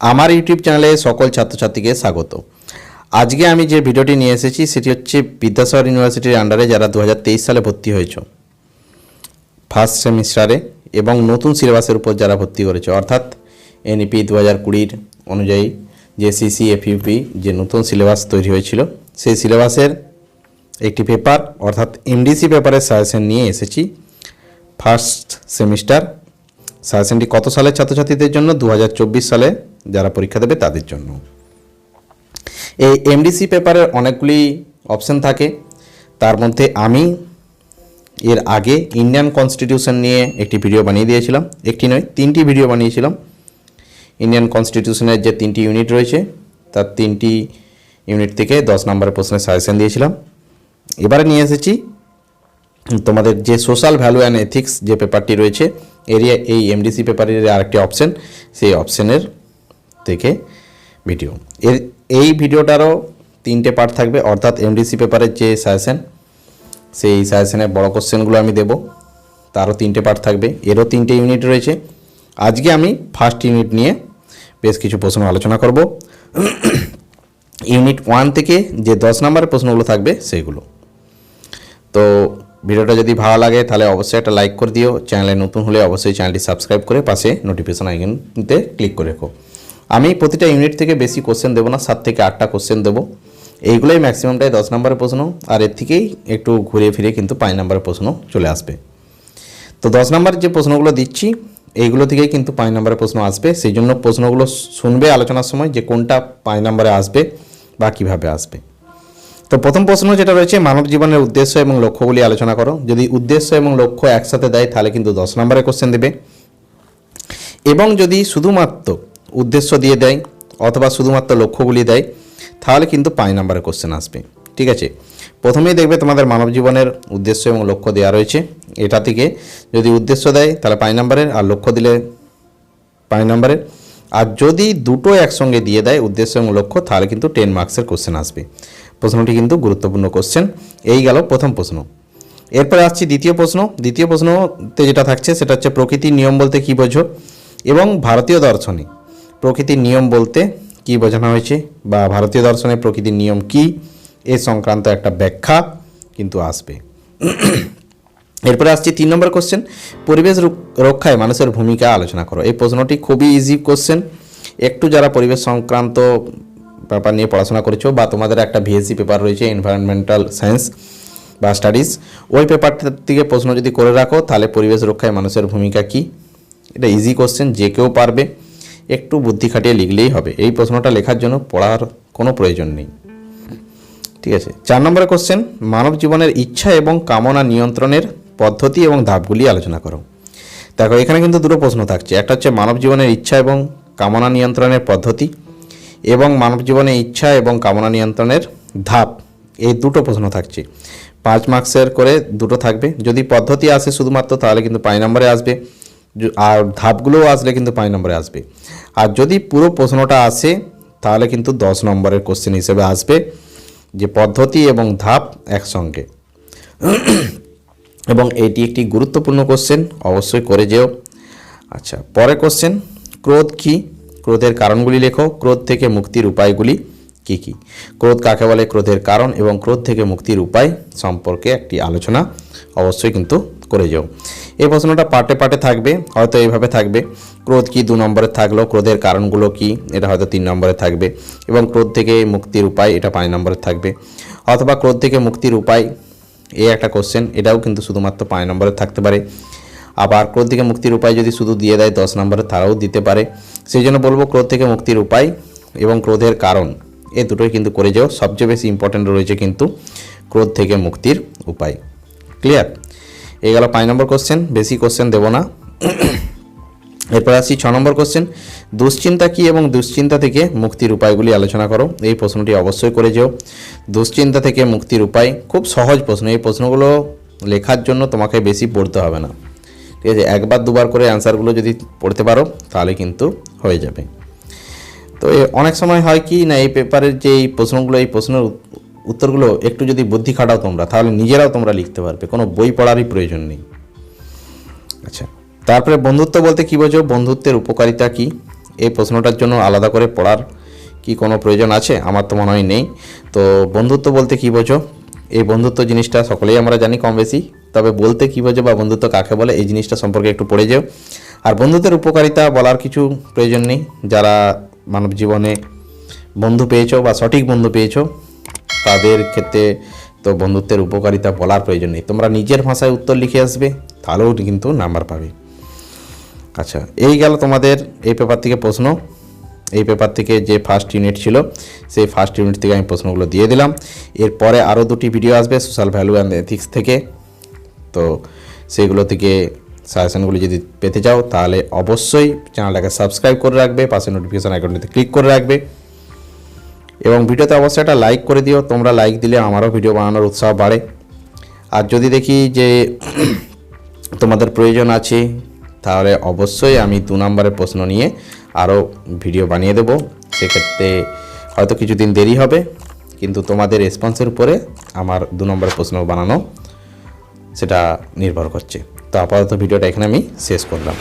আমার ইউটিউব চ্যানেলে সকল ছাত্রছাত্রীকে স্বাগত। আজকে আমি যে ভিডিওটি নিয়ে এসেছি, সেটি হচ্ছে বিদ্যাসাগর ইউনিভার্সিটির আন্ডারে যারা দু হাজার তেইশ সালে ভর্তি হয়েছ ফার্স্ট সেমিস্টারে এবং নতুন সিলেবাসের উপর যারা ভর্তি করেছে, অর্থাৎ এনইপি দু হাজার কুড়ির অনুযায়ী যে সিসি এফইউপি যে নতুন সিলেবাস তৈরি হয়েছিল, সেই সিলেবাসের একটি পেপার অর্থাৎ এমডিসি পেপারের সাজেশন নিয়ে এসেছি ফার্স্ট সেমিস্টার সাজেশনটি কত সালের ছাত্রছাত্রীদের জন্য? দু হাজার চব্বিশ সালে যারা পরীক্ষা দেবে তাদের জন্য। এই এমডিসি পেপারের অনেকগুলি অপশান থাকে। তার মধ্যে আমি এর আগে ইন্ডিয়ান কনস্টিটিউশন নিয়ে একটি ভিডিও বানিয়ে দিয়েছিলাম। একটি নয়, তিনটি ভিডিও বানিয়েছিলাম। ইন্ডিয়ান কনস্টিটিউশনের যে তিনটি ইউনিট রয়েছে, তার তিনটি ইউনিট থেকে দশ নম্বরের প্রশ্নের সাজেশন দিয়েছিলাম। এবারে নিয়ে এসেছি তোমাদের যে সোশ্যাল ভ্যালু অ্যান্ড এথিক্স যে পেপারটি রয়েছে এরিয়া এই এমডিসি পেপারের আরেকটি অপশন সেই অপশনের থেকে ভিডিও। এর, এই ভিডিওটারও তিনটে পার্ট থাকবে, অর্থাৎ এমডিসি পেপারের যে সাজেশন সেই সাজেশনের বড় কোশ্চেনগুলো আমি দেব। তারও তিনটে পার্ট থাকবে, এরও তিনটে ইউনিট রয়েছে। আজকে আমি ফার্স্ট ইউনিট নিয়ে বেশ কিছু প্রশ্ন আলোচনা করব। ইউনিট ওয়ান থেকে যে দশ নম্বরের প্রশ্নগুলো থাকবে, সেইগুলো। তো ভিডিওটা যদি ভালো লাগে, তাহলে অবশ্যই একটা লাইক করে দিও। চ্যানেলে নতুন হলে অবশ্যই চ্যানেলটি সাবস্ক্রাইব করে পাশে নোটিফিকেশন আইকনতে ক্লিক করে রেখো। আমি প্রতিটা ইউনিট থেকে বেশি কোশ্চেন দেবো না, সাত থেকে আটটা কোশ্চেন দেবো। এইগুলোই ম্যাক্সিমামটাই দশ নম্বরের প্রশ্ন, আর এর থেকেই একটু ঘুরিয়ে ফিরে কিন্তু পাঁচ নম্বরের প্রশ্ন চলে আসবে। তো দশ নম্বরের যে প্রশ্নগুলো দিচ্ছি, এইগুলো থেকেই কিন্তু পাঁচ নম্বরের প্রশ্ন আসবে। সেই জন্য প্রশ্নগুলো শুনবে আলোচনার সময় যে কোনটা পাঁচ নম্বরে আসবে বা কীভাবে আসবে। তো প্রথম প্রশ্ন যেটা রয়েছে, মানব জীবনের উদ্দেশ্য এবং লক্ষ্যগুলি আলোচনা করো। যদি উদ্দেশ্য এবং লক্ষ্য একসাথে দেয়, তাহলে কিন্তু দশ নম্বরে কোশ্চেন দেবে। এবং যদি শুধুমাত্র উদ্দেশ্য দিয়ে দেয় অথবা শুধুমাত্র লক্ষ্যগুলি দেয়, তাহলে কিন্তু পাঁচ নম্বরে কোশ্চেন আসবে। ঠিক আছে? প্রথমেই দেখবে তোমাদের মানব জীবনের উদ্দেশ্য এবং লক্ষ্য দেওয়া রয়েছে। এটা থেকে যদি উদ্দেশ্য দেয়, তাহলে পাঁচ নম্বরের, আর লক্ষ্য দিলে পাঁচ নম্বরের। আর যদি দুটো একসঙ্গে দিয়ে দেয় উদ্দেশ্য এবং লক্ষ্য, তাহলে কিন্তু টেন মার্কসের কোশ্চেন আসবে। প্রশ্নটি কিন্তু গুরুত্বপূর্ণ কোশ্চেন এই গেল প্রথম প্রশ্ন। এরপরে আসছি দ্বিতীয় প্রশ্ন। দ্বিতীয় প্রশ্নতে যেটা থাকছে, সেটা হচ্ছে প্রকৃতির নিয়ম বলতে কী বোঝো? এবং ভারতীয় দর্শনে। প্রকৃতির নিয়ম বলতে কি বোঝানো হয়েছে? বা ভারতীয় দর্শনে প্রকৃতির নিয়ম কি? এ সংক্রান্ত একটা ব্যাখ্যা কিন্তু আসবে। এরপরে আসছি তিন নম্বর কোশ্চেন পরিবেশ রুক- রক্ষায় মানুষের ভূমিকা আলোচনা করো। এই প্রশ্নটি খুবই ইজি কোশ্চেন একটু যারা পরিবেশ সংক্রান্ত ব্যাপার নিয়ে পড়াশোনা করেছ বা তোমাদের একটা ভিএসসি পেপার রয়েছে এনভায়রনমেন্টাল সায়েন্স বা স্টাডিজ ওই পেপারটার থেকে প্রশ্ন যদি করে রাখো, তাহলে পরিবেশ রক্ষায় মানুষের ভূমিকা কি? এটা ইজি কোশ্চেন যে কেউ পারবে। একটু বুদ্ধি খাটিয়ে লিখলেই হবে। এই প্রশ্নটা লেখার জন্য পড়ার কোনো প্রয়োজন নেই। ঠিক আছে? চার নম্বরের কোশ্চেন মানব জীবনের ইচ্ছা এবং কামনা নিয়ন্ত্রণের পদ্ধতি এবং ধাপগুলি আলোচনা করো। দেখো, এখানে কিন্তু দুটো প্রশ্ন থাকছে। একটা হচ্ছে মানব জীবনের ইচ্ছা এবং কামনা নিয়ন্ত্রণের পদ্ধতি এবং মানব জীবনের ইচ্ছা এবং কামনা নিয়ন্ত্রণের ধাপ। এই দুটো প্রশ্ন থাকছে। পাঁচ মার্কসের করে দুটো থাকবে। যদি পদ্ধতি আসে শুধুমাত্র, তাহলে কিন্তু পাঁচ নম্বরে আসবে। আর ধাপগুলোও আসলে কিন্তু পাঁচ নম্বরে আসবে। আর যদি পুরো প্রশ্নটা আসে, তাহলে কিন্তু দশ নম্বরের কোশ্চেন হিসেবে আসবে যে পদ্ধতি এবং ধাপ একসঙ্গে। এবং এটি একটি গুরুত্বপূর্ণ কোশ্চেন অবশ্যই করে যেও। আচ্ছা পরের কোশ্চেন ক্রোধ কি? ক্রোধের কারণগুলি লেখো। ক্রোধ থেকে মুক্তির উপায়গুলি কি কি? ক্রোধ কাকে বলে? ক্রোধের কারণ এবং ক্রোধ থেকে মুক্তির উপায় সম্পর্কে একটি আলোচনা অবশ্যই কিন্তু করে যাও। এই প্রশ্নটা পার্টে পার্টে থাকবে, হয়তো এইভাবে থাকবে। ক্রোধ কি দু নম্বরে থাকল? ক্রোধের কারণগুলো কি? এটা হয়তো তিন নম্বরে থাকবে। এবং ক্রোধ থেকে মুক্তির উপায় এটা পাঁচ নম্বরে থাকবে। অথবা ক্রোধ থেকে মুক্তির উপায় এই একটা কোশ্চেন এটাও কিন্তু শুধুমাত্র পাঁচ নম্বরে থাকতে পারে। আবার ক্রোধ থেকে মুক্তির উপায় যদি শুধু দিয়ে দেয়, দশ নম্বরে তারাও দিতে পারে। সেই জন্য বলব ক্রোধ থেকে মুক্তির উপায় এবং ক্রোধের কারণ, এ দুটোই কিন্তু করে যাও। সবচেয়ে বেশি ইম্পর্ট্যান্ট রয়েছে কিন্তু ক্রোধ থেকে মুক্তির উপায়। ক্লিয়ার এই গেল পাঁচ নম্বর কোশ্চেন বেশি কোশ্চেন দেবো না। এরপর আসছি ছ নম্বর কোশ্চেন দুশ্চিন্তা কি এবং দুশ্চিন্তা থেকে মুক্তির উপায়গুলি আলোচনা করো। এই প্রশ্নটি অবশ্যই করে যেও। দুশ্চিন্তা থেকে মুক্তির উপায়, খুব সহজ প্রশ্ন। এই প্রশ্নগুলো লেখার জন্য তোমাকে বেশি পড়তে হবে না। ঠিক আছে, একবার দুবার করে অ্যান্সারগুলো যদি পড়তে পারো, তাহলে কিন্তু হয়ে যাবে। তো অনেক সময় হয় কি না, এই পেপারের যে এই প্রশ্নগুলো, এই প্রশ্নের উত্তরগুলো একটু যদি বুদ্ধি খাটাও তোমরা, তাহলে নিজেরাও তোমরা লিখতে পারবে, কোনো বই পড়ারই প্রয়োজন নেই। আচ্ছা তারপরে বন্ধুত্ব বলতে কী বোঝো? বন্ধুত্বের উপকারিতা কি? এই প্রশ্নটার জন্য আলাদা করে পড়ার কি কোনো প্রয়োজন আছে? আমার তো মনে হয় নেই। তো বন্ধুত্ব বলতে কী বোঝো? এই বন্ধুত্ব জিনিসটা সকলেই আমরা জানি কম বেশি, তবে বলতে কী বোঝো বা বন্ধুত্ব কাকে বলে, এই জিনিসটা সম্পর্কে একটু পড়ে যেও। আর বন্ধুত্বের উপকারিতা বলার কিছু প্রয়োজন নেই, যারা মানব জীবনে বন্ধু পেয়েছ বা সঠিক বন্ধু পেয়েছ তাদের ক্ষেত্রে তো বন্ধুত্বের উপকারিতা বলার প্রয়োজন নেই। তোমরা নিজের ভাষায় উত্তর লিখে আসবে, তাহলেও কিন্তু নাম্বার পাবে। আচ্ছা এই গেল তোমাদের এই পেপার থেকে প্রশ্ন। এই পেপার থেকে যে ফার্স্ট ইউনিট ছিল, সেই ফার্স্ট ইউনিট থেকে আমি প্রশ্নগুলো দিয়ে দিলাম। এরপরে আরও দুটি ভিডিও আসবে সোশ্যাল ভ্যালু অ্যান্ড এথিক্স থেকে। তো সেগুলো থেকে সাজেশনগুলো যদি পেতে চাও, তাহলে অবশ্যই চ্যানেলটাকে সাবস্ক্রাইব করে রাখবে, পাশে নোটিফিকেশান আইকনটিতে ক্লিক করে রাখবে। এবং ভিডিওতে অবশ্যই একটা লাইক করে দিও। তোমরা লাইক দিলে আমারও ভিডিও বানানোর উৎসাহ বাড়ে। আর যদি দেখি যে তোমাদের প্রয়োজন আছে, তাহলে অবশ্যই আমি দু নম্বরের প্রশ্ন নিয়ে আরও ভিডিও বানিয়ে দেবো। সেক্ষেত্রে হয়তো কিছুদিন দেরি হবে, কিন্তু তোমাদের রেসপন্সের উপরে আমার দু নম্বরের প্রশ্ন বানানো, সেটা নির্ভর করছে। তো আপাতত ভিডিওটা এখানে আমি শেষ করলাম।